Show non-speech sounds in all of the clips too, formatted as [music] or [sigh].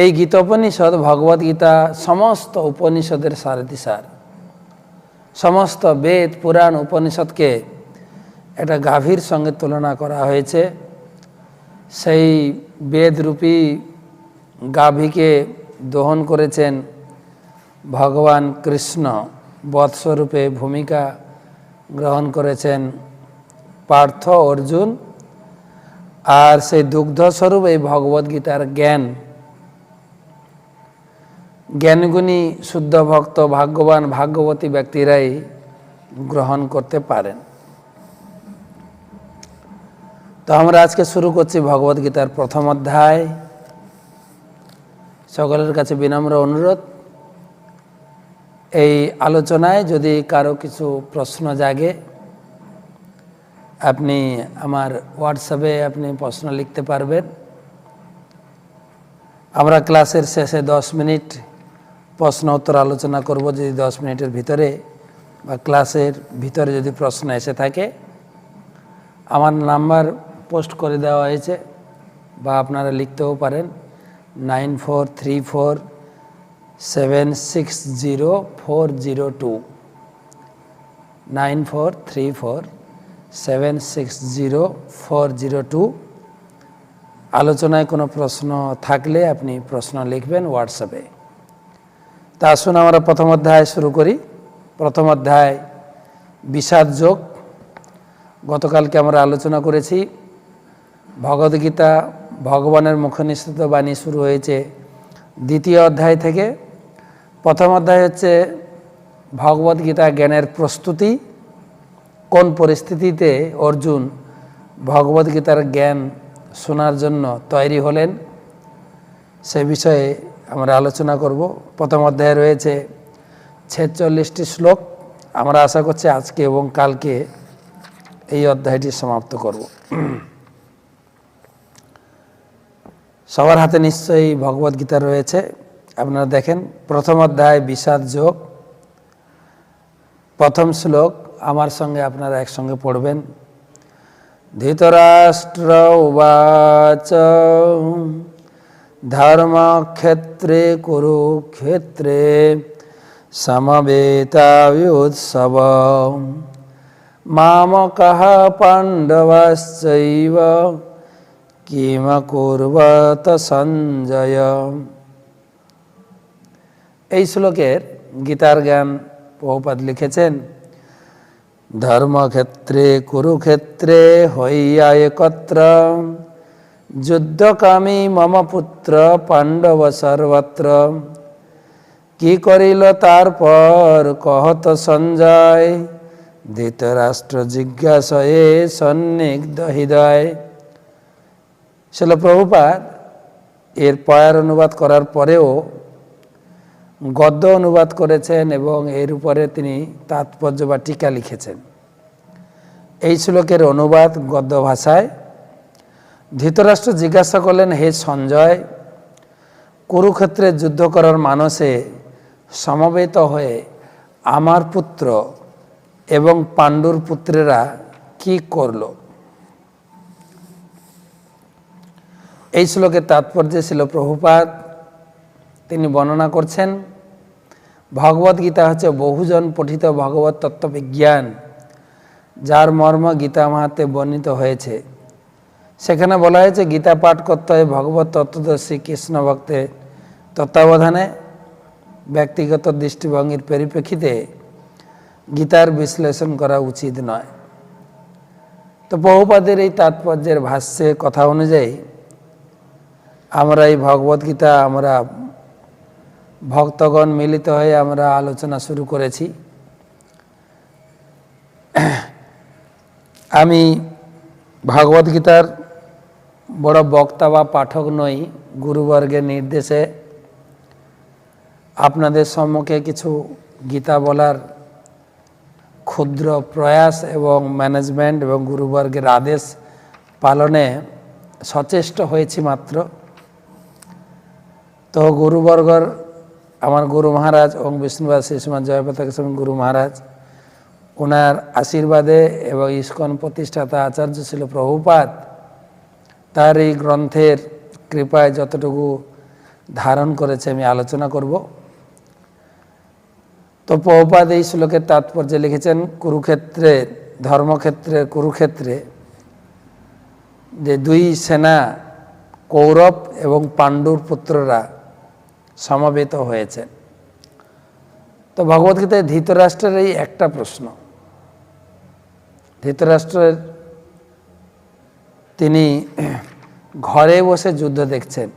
এই গীতোপনিষদ ভগবদ গীতা সমস্ত উপনিষদের সারথিসার। সমস্ত বেদ, পুরাণ, উপনিষদকে একটা গাভীর সঙ্গে তুলনা করা হয়েছে। সেই বেদরূপী গাভীকে দহন করেছেন ভগবান কৃষ্ণ। বৎস্বরূপে ভূমিকা গ্রহণ করেছেন পার্থ অর্জুন। আর সেই দুগ্ধস্বরূপ এই ভগবদ্গীতার জ্ঞান জ্ঞানগুণী, শুদ্ধ ভক্ত, ভাগ্যবান, ভাগ্যবতী ব্যক্তিরাই গ্রহণ করতে পারেন। তো আমরা আজকে শুরু করছি ভগবদ্গীতার প্রথম অধ্যায়। সকলের কাছে বিনম্র অনুরোধ, এই আলোচনায় যদি কারও কিছু প্রশ্ন জাগে, আপনি আমার হোয়াটসঅ্যাপে আপনি প্রশ্ন লিখতে পারবেন। আমরা ক্লাসের শেষে দশ মিনিট প্রশ্ন উত্তর আলোচনা করব যদি দশ মিনিটের ভিতরে বা ক্লাসের ভিতরে যদি প্রশ্ন এসে থাকে। আমার নাম্বার পোস্ট করে দেওয়া হয়েছে বা আপনারা লিখতেও পারেন। Nine four three four seven six zero four zero two. Nine four three four seven six zero four zero two. আলোচনায় কোনো প্রশ্ন থাকলে আপনি প্রশ্ন লিখবেন হোয়াটসঅ্যাপে। তা আসুন আমরা প্রথম অধ্যায় শুরু করি। প্রথম অধ্যায়, বিষাদ যোগ। গতকালকে আমরা আলোচনা করেছি, ভগবদ্গীতা, ভগবানের মুখনিষ্ঠিত বাণী শুরু হয়েছে দ্বিতীয় অধ্যায় থেকে। প্রথম অধ্যায় হচ্ছে ভগবদ্গীতা জ্ঞানের প্রস্তুতি। কোন পরিস্থিতিতে অর্জুন ভগবদ্গীতার জ্ঞান শোনার জন্য তৈরি হলেন সে বিষয়ে আমরা আলোচনা করব। প্রথম অধ্যায়ে রয়েছে ছেচল্লিশটি শ্লোক। আমরা আশা করছি আজকে এবং কালকে এই অধ্যায়টি সমাপ্ত করব। সবার হাতে নিশ্চয়ই ভগবদ্গীতা রয়েছে। আপনারা দেখেন, প্রথম অধ্যায় বিষাদ যোগ। প্রথম শ্লোক, আমার সঙ্গে আপনারা একসঙ্গে পড়বেন। ধৃতরাষ্ট্র উবাচ। ধর্মক্ষেত্রে কুরুক্ষেত্রে সমবেতাভ্যুৎসব মামকः পাণ্ডবশ্চৈব কিমকুর্বত সঞ্জয় এই শ্লোকের গীতার জ্ঞান বহুপাত লিখেছেন ধর্মক্ষেত্রে কুরুক্ষেত্রে হইয়া একত্র যুদ্ধকামী মম পুত্র পাণ্ডব সর্বত্র। কি করিল তারপর কহত সঞ্জয়। ধৃতরাষ্ট্র জিজ্ঞাসয়ে সন্নিগ্ধ হৃদয়। শিল প্রভুপাত এর পয়ার অনুবাদ করার পরেও গদ্য অনুবাদ করেছেন এবং এর উপরে তিনি তাৎপর্য বা টিকা লিখেছেন। এই শ্লোকের অনুবাদ গদ্য ভাষায় ধৃতরাষ্ট্র জিজ্ঞাসা করলেন, হে সঞ্জয় কুরুক্ষেত্রে যুদ্ধ করার মানসে সমবেত হয়ে আমার পুত্র এবং পাণ্ডুর পুত্রেরা কি করল? এই শ্লোকের তাৎপর্য ছিল প্রভুপাত তিনি বর্ণনা করছেন, ভগবত গীতা হচ্ছে বহুজন পঠিত ভগবত তত্ত্ববিজ্ঞান, যার মর্ম গীতা মাহাতে বর্ণিত হয়েছে। সেখানে বলা হয়েছে, গীতা পাঠ করতে হয়, ভগবত তত্ত্বদর্শী, কৃষ্ণ ভক্তের তত্ত্বাবধানে, ব্যক্তিগত দৃষ্টিভঙ্গির পরিপ্রেক্ষিতে গীতার বিশ্লেষণ করা উচিত নয়। তো বহুপাদের এই তাৎপর্যের ভাষ্যে কথা অনুযায়ী, আমরা এই ভগবদ্গীতা আমরা ভক্তগণ মিলিত হয়ে আমরা আলোচনা শুরু করেছি। আমি ভগবদ্গীতার বড় বক্তা বা পাঠক নই, গুরুবর্গের নির্দেশে আপনাদের সম্মুখে কিছু গীতা বলার ক্ষুদ্র প্রয়াস এবং ম্যানেজমেন্ট এবং গুরুবর্গের আদেশ পালনে সচেষ্ট হয়েছি মাত্র। তো গুরুবর্গর, আমার গুরু মহারাজ ওং বিষ্ণুবাদ শিশুমান জয়পতাক গুরু মহারাজ ওনার আশীর্বাদে এবং ইস্কন প্রতিষ্ঠাতা আচার্য ছিল প্রভুপাত তার এই গ্রন্থের কৃপায় যতটুকু ধারণ করেছে আমি আলোচনা করব। তো প্রভুপাদ এই শ্লোকের তাৎপর্য লিখেছেন, কুরুক্ষেত্রে, ধর্মক্ষেত্রে, কুরুক্ষেত্রে যে দুই সেনা, কৌরব এবং পাণ্ডুর পুত্ররা সমবেত হয়েছে। তো ভগবদ্গীতায় ধৃতরাষ্ট্রের এই একটা প্রশ্ন। ধৃতরাষ্ট্রের তিনি ঘরে বসে যুদ্ধ দেখছেন।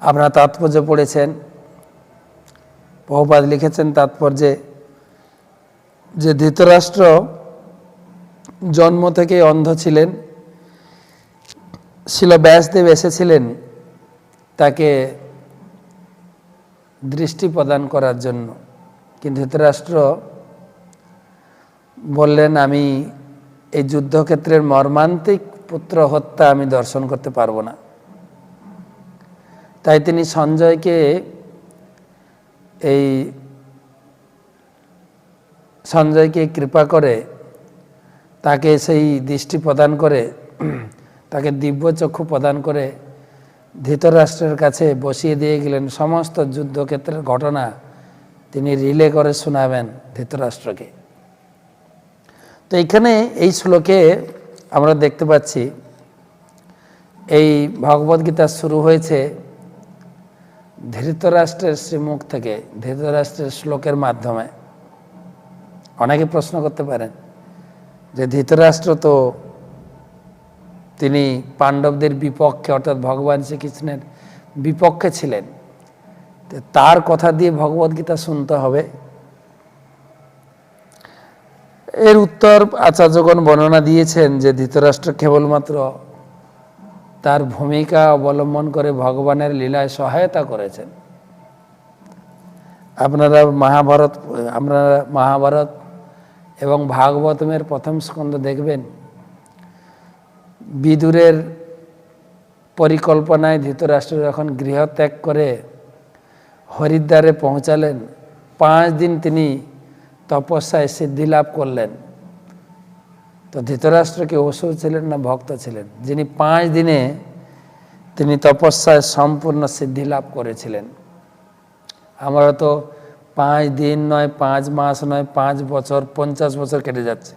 আপনারা তাৎপর্য পড়েছেন। বহুপাদ লিখেছেন তাৎপর্যে যে ধৃতরাষ্ট্র জন্ম থেকে অন্ধ ছিলেন। শিল ব্যাসদেব এসেছিলেন তাকে দৃষ্টি প্রদান করার জন্য। কিন্তু ধৃতরাষ্ট্র বললেন, আমি এই যুদ্ধক্ষেত্রের মর্মান্তিক পুত্র হত্যা আমি দর্শন করতে পারব না। তাই তিনি সঞ্জয়কে এই সঞ্জয়কে কৃপা করে তাকে সেই দৃষ্টি প্রদান করে, তাকে দিব্য চক্ষু প্রদান করে ধৃতরাষ্ট্রের কাছে বসিয়ে দিয়ে গেলেন। সমস্ত যুদ্ধক্ষেত্রের ঘটনা তিনি রিলে করে শোনাবেন ধৃতরাষ্ট্রকে। তো এখানে এই শ্লোকে আমরা দেখতে পাচ্ছি, এই ভগবদ্গীতা শুরু হয়েছে ধৃতরাষ্ট্রের শ্রীমুখ থেকে, ধৃতরাষ্ট্রের শ্লোকের মাধ্যমে। অনেকে প্রশ্ন করতে পারেন যে ধৃতরাষ্ট্র তো তিনি পাণ্ডবদের বিপক্ষে, অর্থাৎ ভগবান শ্রীকৃষ্ণের বিপক্ষে ছিলেন। তার কথা দিয়ে ভগবদ্গীতা শুনতে হবে। এর উত্তর আচার্যগণ বর্ণনা দিয়েছেন যে ধৃতরাষ্ট্র কেবলমাত্র তার ভূমিকা অবলম্বন করে ভগবানের লীলায় সহায়তা করেছেন। আপনারা মহাভারত আপনারা মহাভারত এবং ভাগবতমের প্রথম স্কন্ধ দেখবেন। বিদুরের পরিকল্পনায় ধৃতরাষ্ট্র যখন গৃহত্যাগ করে হরিদ্বারে পৌঁছালেন, পাঁচ দিন তিনি তপস্যায় সিদ্ধি লাভ করলেন। তো ধৃতরাষ্ট্রকে অসুর ছিলেন না ভক্ত ছিলেন? যিনি পাঁচ দিনে তিনি তপস্যায় সম্পূর্ণ সিদ্ধি লাভ করেছিলেন। আমরা তো পাঁচ দিন নয়, পাঁচ মাস নয়, পাঁচ বছর, পঞ্চাশ বছর কেটে যাচ্ছে।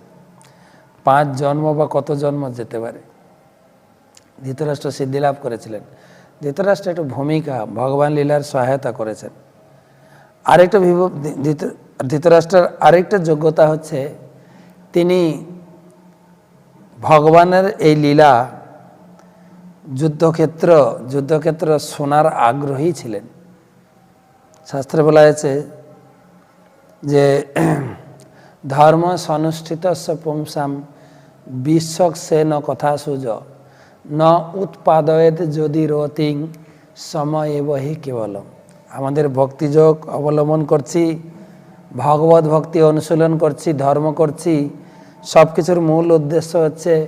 পাঁচ জন্ম বা কত জন্ম যেতে পারে? ধৃতরাষ্ট্র সিদ্ধি লাভ করেছিলেন। ধৃতরাষ্ট্র একটা ভূমিকা, ভগবান লীলার সহায়তা করেছেন। আরেকটা বিভব ধৃতরাষ্ট্রের আরেকটা যোগ্যতা হচ্ছে তিনি ভগবানের এই লীলা যুদ্ধক্ষেত্র যুদ্ধক্ষেত্র শোনার আগ্রহী ছিলেন। শাস্ত্রে বলা হয়েছে যে [clears throat] ধর্ম সনুষ্ঠিত পুংসাম বিশ্বক সে ন কথা সুজ, ন উৎপাদয়েত যদি রতিং সময় বহি কেবল আমাদের ভক্তিযোগ অবলম্বন করছি, ভগবত ভক্তি অনুশীলন করছি, ধর্ম করছি সব কিছুর মূল উদ্দেশ্য হচ্ছে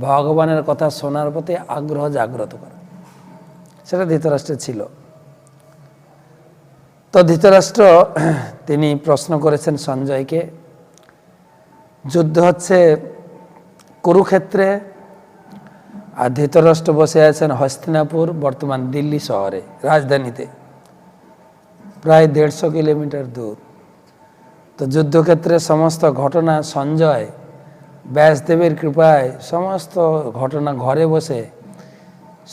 ভগবানের কথা শোনার প্রতি আগ্রহ জাগ্রত করা। সেটা ধৃতরাষ্ট্রে ছিল। তো ধৃতরাষ্ট্র, তিনি প্রশ্ন করেছেন সঞ্জয়কে, যুদ্ধ হচ্ছে কুরুক্ষেত্রে, আর ধৃতরাষ্ট্র বসে আছেন হস্তিনাপুর, বর্তমান দিল্লি শহরে, রাজধানীতে। প্রায় দেড়শো কিলোমিটার দূর। তো যুদ্ধক্ষেত্রে সমস্ত ঘটনা সঞ্জয়, ব্যাসদেবের কৃপায় সমস্ত ঘটনা ঘরে বসে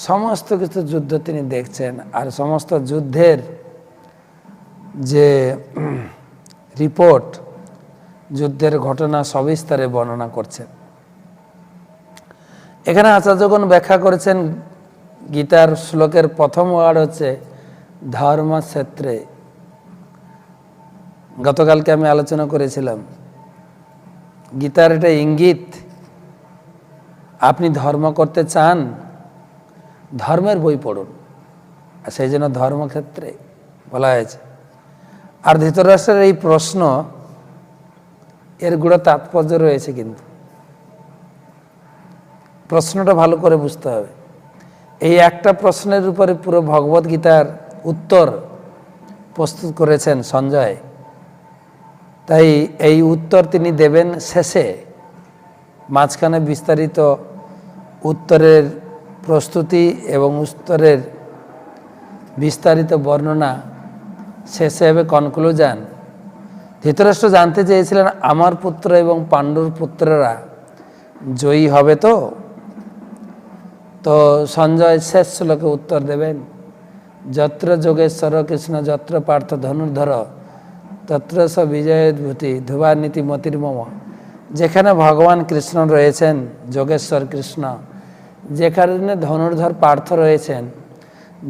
সমস্ত কিছু যুদ্ধ তিনি দেখছেন আর সমস্ত যুদ্ধের যে রিপোর্ট, যুদ্ধের ঘটনা সবিস্তারে বর্ণনা করছেন। এখানে আচার্যগণ ব্যাখ্যা করেছেন, গীতার শ্লোকের প্রথম ওয়ার্ড হচ্ছে, ধর্মক্ষেত্রে গতকালকে আমি আলোচনা করেছিলাম, গীতার এটা ইঙ্গিত, আপনি ধর্ম করতে চান, ধর্মের বই পড়ুন। আর সেই জন্য ধর্মক্ষেত্রে বলা হয়েছে। আর ধৃতরাষ্ট্রের এই প্রশ্ন, এরগুলো তাৎপর্য রয়েছে কিন্তু। প্রশ্নটা ভালো করে বুঝতে হবে। এই একটা প্রশ্নের উপরে পুরো ভগবত গীতার উত্তর প্রস্তুত করেছেন সঞ্জয়। তাই এই উত্তর তিনি দেবেন শেষে। মাঝখানে বিস্তারিত উত্তরের প্রস্তুতি এবং উত্তরের বিস্তারিত বর্ণনা শেষে হবে কনক্লুশন। ধৃতরাষ্ট্র জানতে চেয়েছিলেন, আমার পুত্র এবং পাণ্ডুর পুত্ররা জয়ী হবে তো? তো সঞ্জয় শেষ শ্লোকে উত্তর দেবেন, যত্র যোগেশ্বর কৃষ্ণ যত্র পার্থ ধনুর্ধর তত্র স ধ্রুবানীতি মতির মম। যেখানে ভগবান কৃষ্ণ রয়েছেন, যোগেশ্বর কৃষ্ণ। যেখানে ধনুর্ধর পার্থ রয়েছেন,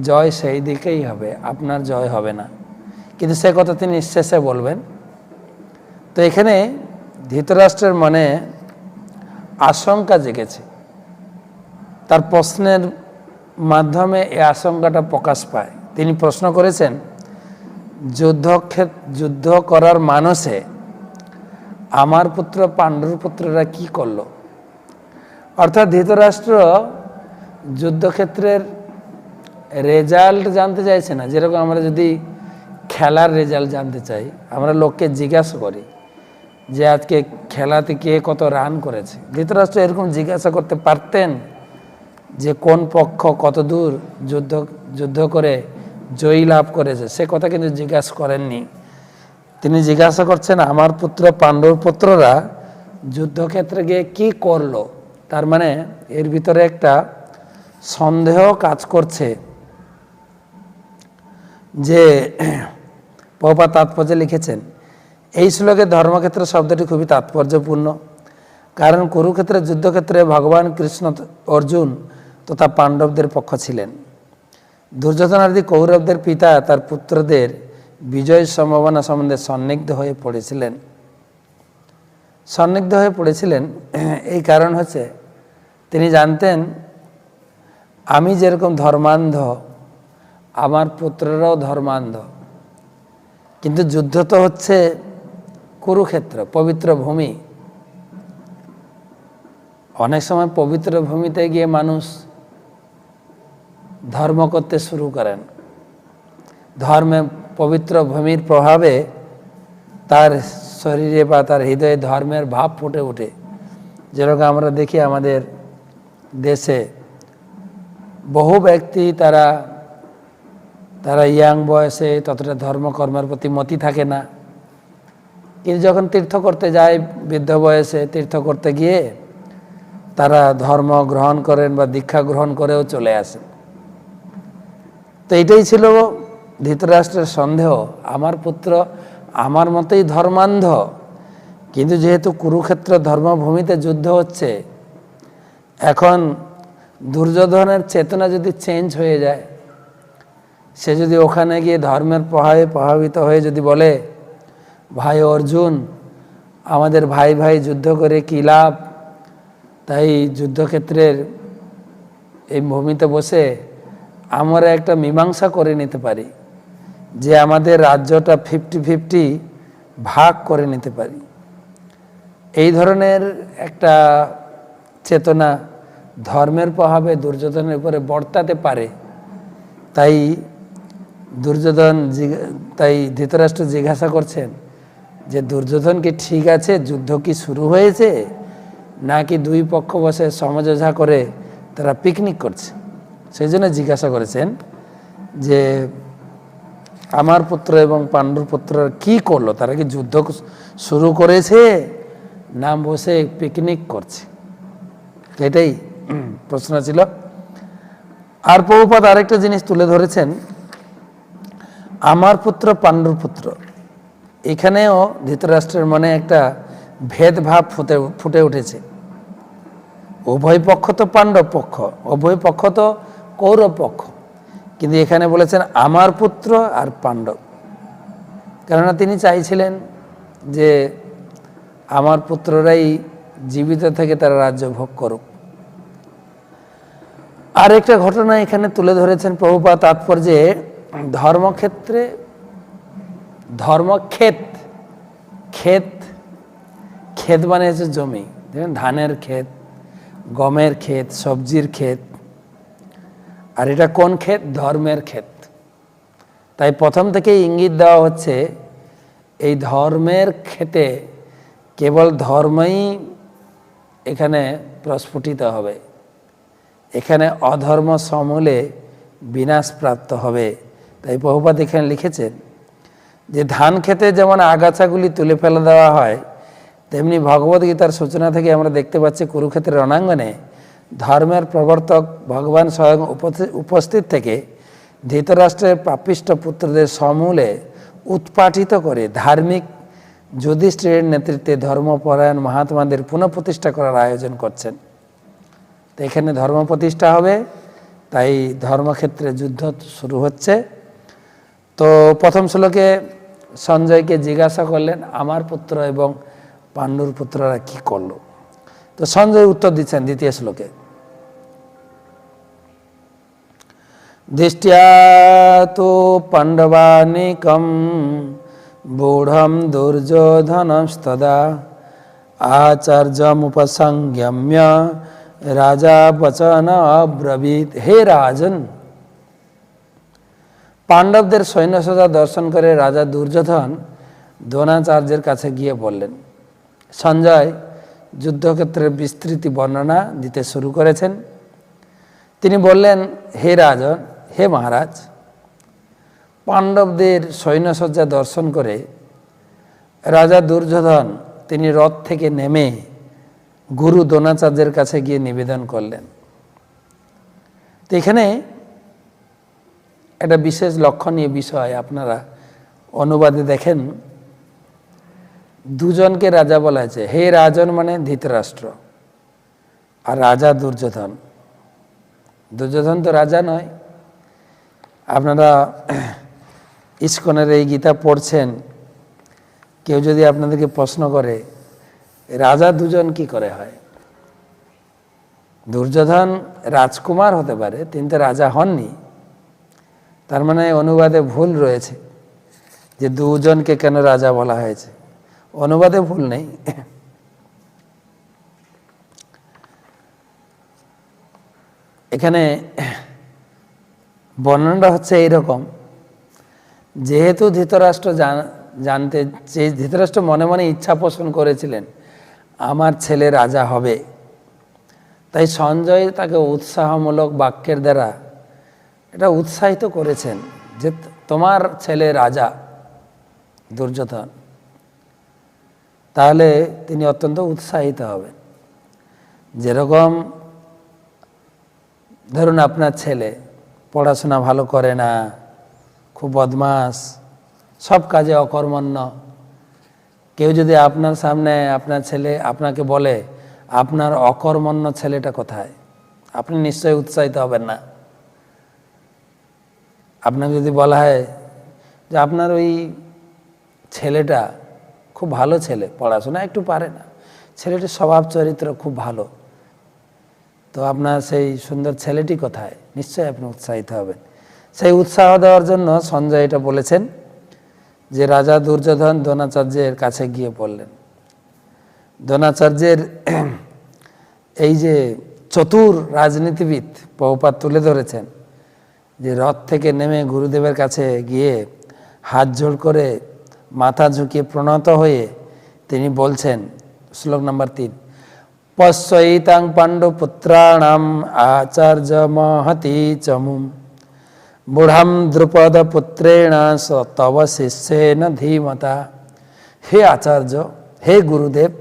জয় সেই দিকেই হবে, আপনার জয় হবে না। কিন্তু সে কথা তিনি শেষে বলবেন। তো এখানে ধৃতরাষ্ট্রের মনে আশঙ্কা জেগেছে। তার প্রশ্নের মাধ্যমে এই আশঙ্কাটা প্রকাশ পায়। তিনি প্রশ্ন করেছেন যুদ্ধক্ষেত যুদ্ধ করার মানসে আমার পুত্র, পাণ্ডুর পুত্ররা কি করল? অর্থাৎ ধৃতরাষ্ট্র যুদ্ধক্ষেত্রের রেজাল্ট জানতে চাইছে না। যেরকম আমরা যদি খেলার রেজাল্ট জানতে চাই, আমরা লোককে জিজ্ঞাসা করি যে আজকে খেলাতে কে কত রান করেছে। ধৃতরাষ্ট্র এরকম জিজ্ঞাসা করতে পারতেন যে কোন পক্ষ কত দূর যুদ্ধ যুদ্ধ করে জয়ী লাভ করেছে। সে কথা কিন্তু জিজ্ঞাসা করেননি। তিনি জিজ্ঞাসা করছেন, আমার পুত্র পাণ্ডব পুত্ররা যুদ্ধক্ষেত্রে গিয়ে কি করল? তার মানে এর ভিতরে একটা সন্দেহ কাজ করছে যে পপা তাৎপর্য লিখেছেন, এই শ্লোকে ধর্মক্ষেত্র শব্দটি খুবই তাৎপর্যপূর্ণ। কারণ কুরুক্ষেত্রে, যুদ্ধক্ষেত্রে ভগবান কৃষ্ণ, অর্জুন তথা পাণ্ডবদের পক্ষ ছিলেন। দুর্যোধনাদি কৌরবদের পিতা, তার পুত্রদের বিজয় সম্ভাবনা সম্বন্ধে সন্নিগ্ধ হয়ে পড়েছিলেন। সন্নিগ্ধ হয়ে পড়েছিলেন, [clears throat] এই কারণ হচ্ছে তিনি জানতেন, আমি যেরকম ধর্মান্ধ, আমার পুত্ররাও ধর্মান্ধ। কিন্তু যুদ্ধ তো হচ্ছে কুরুক্ষেত্র, পবিত্র ভূমি। অনেক সময় পবিত্র ভূমিতে গিয়ে মানুষ ধর্ম করতে শুরু করেন। ধর্মে পবিত্র ভূমির প্রভাবে তার শরীরে বা তার হৃদয়ে ধর্মের ভাব ফুটে ওঠে। যেরকম আমরা দেখি আমাদের দেশে বহু ব্যক্তি তারা তারা ইয়াং বয়সে ততটা ধর্মকর্মের প্রতি মতি থাকে না। কিন্তু যখন তীর্থ করতে যায় বৃদ্ধ বয়সে, তীর্থ করতে গিয়ে তারা ধর্ম গ্রহণ করেন বা দীক্ষা গ্রহণ করেও চলে আসেন। তো এটাই ছিল ধৃতরাষ্ট্রের সন্দেহ। আমার পুত্র আমার মতেই ধর্মান্ধ। কিন্তু যেহেতু কুরুক্ষেত্র ধর্মভূমিতে যুদ্ধ হচ্ছে, এখন দুর্যোধনের চেতনা যদি চেঞ্জ হয়ে যায়, সে যদি ওখানে গিয়ে ধর্মের প্রভাবে প্রভাবিত হয়ে যদি বলে, ভাই অর্জুন, আমাদের ভাই ভাই যুদ্ধ করে কী লাভ? তাই যুদ্ধক্ষেত্রের এই ভূমিতে বসে আমরা একটা মীমাংসা করে নিতে পারি যে আমাদের রাজ্যটা ফিফটি ফিফটি ভাগ করে নিতে পারি। এই ধরনের একটা চেতনা ধর্মের প্রভাবে দুর্যোধনের উপরে বর্তাতে পারে। তাই দুর্যোধন তাই ধৃতরাষ্ট্র জিজ্ঞাসা করছেন যে, দুর্যোধন কি ঠিক আছে? যুদ্ধ কি শুরু হয়েছে? নাকি দুই পক্ষ বসে সমঝোঝা করে তারা পিকনিক করছে? সেই জন্য জিজ্ঞাসা করেছেন যে আমার পুত্র এবং পাণ্ডুর পুত্র কি করল? তারা কি যুদ্ধ শুরু করেছে না বসে পিকনিক করছে? এটাই প্রশ্ন ছিল। আর প্রভুপাত আরেকটা জিনিস তুলে ধরেছেন, আমার পুত্র, পাণ্ডুর পুত্র, এখানেও ধৃতরাষ্ট্রের মনে একটা ভেদভাব ফুটে ফুটে উঠেছে। উভয় পক্ষ তো পাণ্ডব পক্ষ, উভয় পক্ষ তো কৌরব পক্ষ কিন্তু এখানে বলেছেন আমার পুত্র আর পাণ্ডব। কেননা তিনি চাইছিলেন যে আমার পুত্ররাই জীবিত থেকে তারা রাজ্য ভোগ করুক। আর একটা ঘটনা এখানে তুলে ধরেছেন প্রভুপা তাৎপর্যে, ধর্মক্ষেত্রে ধর্মক্ষেত, ক্ষেত ক্ষেত মানে হচ্ছে জমি। ধানের ক্ষেত, গমের ক্ষেত, সবজির ক্ষেত আর এটা কোন ক্ষেত? ধর্মের ক্ষেত। তাই প্রথম থেকে ইঙ্গিত দেওয়া হচ্ছে, এই ধর্মের ক্ষেতে কেবল ধর্মই এখানে প্রস্ফুটিত হবে। এখানে অধর্ম সমূলে বিনাশ প্রাপ্ত হবে। তাই বহুপাত এখানে লিখেছেন যে, ধান খেতে যেমন আগাছাগুলি তুলে ফেলে দেওয়া হয়, তেমনি ভগবদ্গীতার সূচনা থেকে আমরা দেখতে পাচ্ছি কুরুক্ষেত্রের রণাঙ্গনে ধর্মের প্রবর্তক ভগবান স্বয়ং উপস্থি- উপস্থিত থেকে ধৃতরাষ্ট্রের পাপিষ্ট পুত্রদের সমূলে উৎপাটিত করে ধার্মিক যুধিষ্ঠিরের নেতৃত্বে ধর্মপরায়ণ মহাত্মাদের পুনঃপ্রতিষ্ঠা করার আয়োজন করছেন। তো এখানে ধর্ম প্রতিষ্ঠা হবে, তাই ধর্মক্ষেত্রে যুদ্ধ শুরু হচ্ছে। তো প্রথম শ্লোকে সঞ্জয়কে জিজ্ঞাসা করলেন, আমার পুত্র এবং পাণ্ডুর পুত্ররা কি করল? তো সঞ্জয় উত্তর দিচ্ছেন দ্বিতীয় শ্লোকে। দৃষ্টিয়া তো পাণ্ডবানিকম বূঢ়ম দুর্যোধনস্তদা আচার্যমুপসংযম্য রাজা বচন অব্রবীত হে রাজন পাণ্ডবদের সৈন্যসজা দর্শন করে রাজা দুর্যোধন দ্রোণাচার্যের কাছে গিয়ে বললেন, সঞ্জয়, যুদ্ধক্ষেত্রের বিস্তৃতি বর্ণনা দিতে শুরু করেছেন। তিনি বললেন, হে রাজন হে মহারাজ, পাণ্ডবদের সৈন্যসজ্জা দর্শন করে রাজা দুর্যোধন তিনি রথ থেকে নেমে গুরু দ্রোণাচার্যের কাছে গিয়ে নিবেদন করলেন। তো এখানে একটা বিশেষ লক্ষণীয় বিষয় আপনারা অনুবাদে দেখেন। দুজনকে রাজা বলা হয়েছে, হে রাজন মানে ধৃতরাষ্ট্র আর রাজা দুর্যোধন। দুর্যোধন তো রাজা নয় আপনারা ইস্কনের এই গীতা পড়ছেন, কেউ যদি আপনাদেরকে প্রশ্ন করে, রাজা দুজন কি করে হয়? দুর্যোধন রাজকুমার হতে পারে, তিনি তো রাজা হননি। তার মানে অনুবাদে ভুল রয়েছে যে দুজনকে কেন রাজা বলা হয়েছে। অনুবাদে ভুল নেই। এখানে বর্ণনাটা হচ্ছে এইরকম। যেহেতু ধৃতরাষ্ট্র জানতে যে ধৃতরাষ্ট্র মনে মনে ইচ্ছা পোষণ করেছিলেন, আমার ছেলে রাজা হবে। তাই সঞ্জয় তাকে উৎসাহমূলক বাক্যের দ্বারা এটা উৎসাহিত করেছেন যে তোমার ছেলে রাজা, দুর্যোধন। তাহলে তিনি অত্যন্ত উৎসাহিত হবেন। যেরকম ধরুন আপনার ছেলে পড়াশোনা ভালো করে না, খুব বদমাস, সব কাজে অকর্মণ্য। কেউ যদি আপনার সামনে আপনার ছেলে আপনাকে বলে, আপনার অকর্মণ্য ছেলেটা কোথায়? আপনি নিশ্চয়ই উৎসাহিত হবেন না। আপনাকে যদি বলা হয় যে, আপনার ওই ছেলেটা খুব ভালো ছেলে, পড়াশোনা একটু পারে না। ছেলেটির স্বভাব চরিত্র খুব ভালো। তো আপনার সেই সুন্দর ছেলেটি কোথায়? নিশ্চয়ই আপনি উৎসাহিত হবেন। সেই উৎসাহ দেওয়ার জন্য সঞ্জয় এটা বলেছেন যে রাজা দুর্যোধন দ্রোণাচার্যের কাছে গিয়ে বললেন, দ্রোণাচার্যের [clears throat] এই যে চতুর রাজনীতিবিদ বহুপাত তুলে ধরেছেন, যে রথ থেকে নেমে গুরুদেবের কাছে গিয়ে হাত জোড় করে মাথা ঝুঁকিয়ে প্রণত হয়ে তিনি বলছেন, শ্লোক নম্বর তিন পশ্যইতাং পাণ্ডুপুত্রাণাম আচার্য মহতি চমুম বুঢ়াম দ্রুপদ পুত্রেণ স তব শিষ্যেন ধীমতা হে আচার্য হে গুরুদেব